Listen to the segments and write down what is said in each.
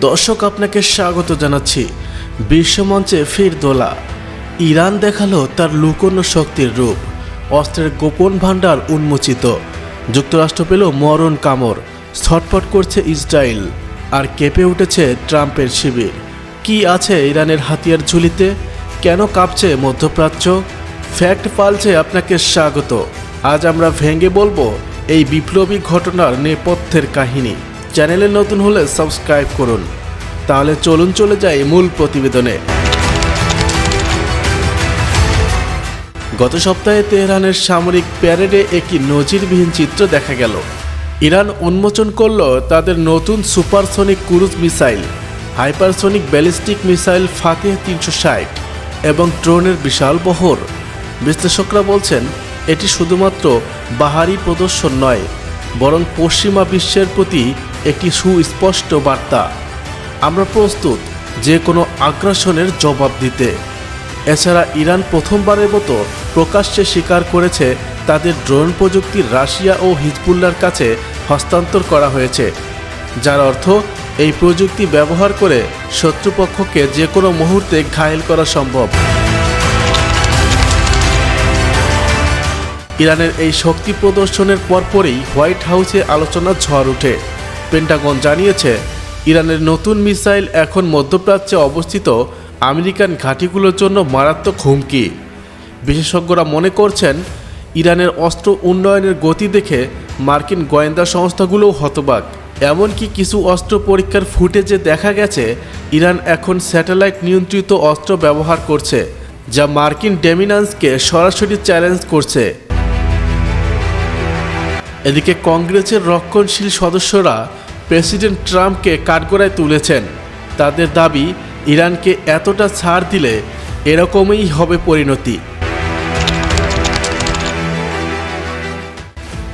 দর্শক আপনাকে স্বাগত জানাচ্ছি। বিশ্বমঞ্চে ফির দোলা। ইরান দেখাল তার লুকোনো শক্তির রূপ। অস্ত্রের গোপন ভাণ্ডার উন্মোচিত। যুক্তরাষ্ট্র পেল মরণ কামড়। ছটফট করছে ইসরায়েল। আর কেঁপে উঠেছে ট্রাম্পের শিবির। কি আছে ইরানের হাতিয়ার ঝুলিতে? কেন কাঁপছে মধ্যপ্রাচ্য? ফ্যাক্ট পালছে আপনাকে স্বাগত। আজ আমরা ভেঙে বলব এই বিপ্লবী ঘটনার নেপথ্যের কাহিনী। চ্যানেলে নতুন হলে সাবস্ক্রাইব করুন। তাহলে চলুন চলে যাই মূল প্রতিবেদনে। গত সপ্তাহে তেহরানের সামরিক প্যারেডে একটি নজিরবিহীন চিত্র দেখা গেল। ইরান উন্মোচন করল তাদের নতুন supersonic cruise missile, hypersonic ballistic missile Fateh তিনশো ষাট এবং ড্রোনের বিশাল বহর। বিশ্লেষকরা বলছেন, এটি শুধুমাত্র বাহারি প্রদর্শন নয়, বরং পশ্চিমা বিশ্বের প্রতি একটি সুস্পষ্ট বার্তা। আমরা প্রস্তুত যে কোনো আগ্রাসনের জবাব দিতে। এছাড়া ইরান প্রথমবারের মতো প্রকাশ্যে স্বীকার করেছে তাদের ড্রোন প্রযুক্তি রাশিয়া ও হিজবুল্লার কাছে হস্তান্তর করা হয়েছে। যার অর্থ, এই প্রযুক্তি ব্যবহার করে শত্রুপক্ষকে যে কোনো মুহূর্তে ঘায়েল করা সম্ভব। ইরানের এই শক্তি প্রদর্শনের পরপরই হোয়াইট হাউসে আলোচনার ঝড় ওঠে পেন্টাগন জানিয়েছে, ইরানের নতুন মিসাইল এখন মধ্যপ্রাচ্যে অবস্থিত আমেরিকান ঘাঁটিগুলোর জন্য মারাত্মক হুমকি। বিশেষজ্ঞরা মনে করছেন, ইরানের অস্ত্র উন্নয়নের গতি দেখে মার্কিন গোয়েন্দা সংস্থাগুলোও হতবাক। এমনকি কিছু অস্ত্র পরীক্ষার ফুটেজে দেখা গেছে, ইরান এখন স্যাটেলাইট নিয়ন্ত্রিত অস্ত্র ব্যবহার করছে, যা মার্কিন ডেমিনান্সকে সরাসরি চ্যালেঞ্জ করছে। এদিকে কংগ্রেসের রক্ষণশীল সদস্যরা প্রেসিডেন্ট ট্রাম্পকে কাঠগড়ায় তুলেছেন। তাদের দাবি, ইরানকে এতটা ছাড় দিলে এরকমই হবে পরিণতি।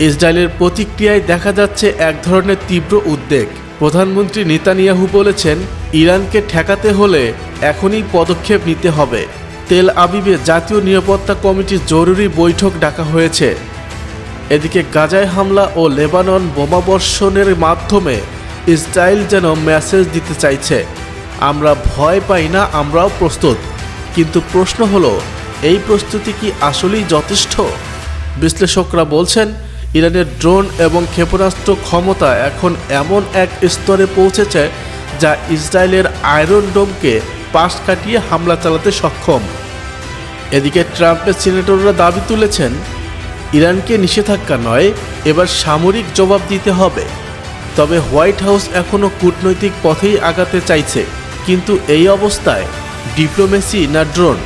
ইসরায়েলের প্রতিক্রিয়ায় দেখা যাচ্ছে এক ধরনের তীব্র উদ্বেগ। প্রধানমন্ত্রী নেতানিয়াহু বলেছেন, ইরানকে ঠেকাতে হলে এখনই পদক্ষেপ নিতে হবে। তেল আবিবে জাতীয় নিরাপত্তা কমিটির জরুরি বৈঠক ডাকা হয়েছে। এদিকে গাজায় হামলা ও লেবানন বোমাবর্ষণের মাধ্যমে ইসরায়েল যেন মেসেজ দিতে চাইছে। আমরা ভয় পাই না, আমরাও প্রস্তুত। কিন্তু প্রশ্ন হলো, এই প্রস্তুতি কি আসলেই যথেষ্ট? বিশ্লেষকরা বলছেন, ইরানের ড্রোন এবং ক্ষেপণাস্ত্র ক্ষমতা এখন এমন এক স্তরে পৌঁছেছে যা ইসরায়েলের আয়রন ডোমকে পাশ কাটিয়ে হামলা চালাতে সক্ষম। এদিকে ট্রাম্পের সিনেটররা দাবি তুলেছেন ইরানকে নিষেধাজ্ঞা নয়, এবার সামরিক জবাব দিতে হবে। তবে হোয়াইট হাউস এখনও কূটনৈতিক পথেই আগাতে চাইছে, কিন্তু এই অবস্থায় ডিপ্লোমেসি না ড্রোন।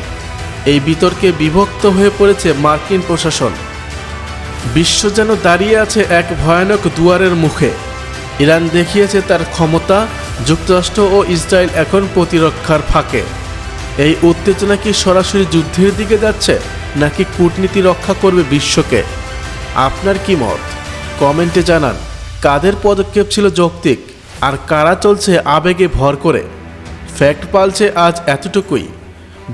এই বিতর্কে বিভক্ত হয়ে পড়েছে মার্কিন প্রশাসন। বিশ্ব যেন দাঁড়িয়ে আছে এক ভয়ানক দুয়ারের মুখে। ইরান দেখিয়েছে তার ক্ষমতা, যুক্তরাষ্ট্র ও ইসরায়েল এখন প্রতিরক্ষার ফাঁকে। এই উত্তেজনা কি সরাসরি যুদ্ধের দিকে যাচ্ছে? নাকি কূটনীতি রক্ষা করবে বিশ্বকে? আপনার কি মত? কমেন্টে জানান। কাদের পদক্ষেপ ছিল যৌক্তিক? আর কারা চলছে আবেগে ভর করে? ফ্যাক্ট পালছে আজ এতটুকুই।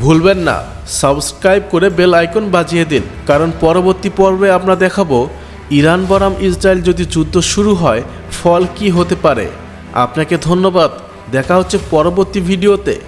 ভুলবেন না, সাবস্ক্রাইব করে বেল আইকন বাজিয়ে দিন। কারণ পরবর্তী পর্বে আমরা দেখাবো, ইরান বনাম ইসরায়েল যদি যুদ্ধ শুরু হয়, ফল কি হতে পারে। আপনাকে ধন্যবাদ। দেখা হচ্ছে পরবর্তী ভিডিওতে।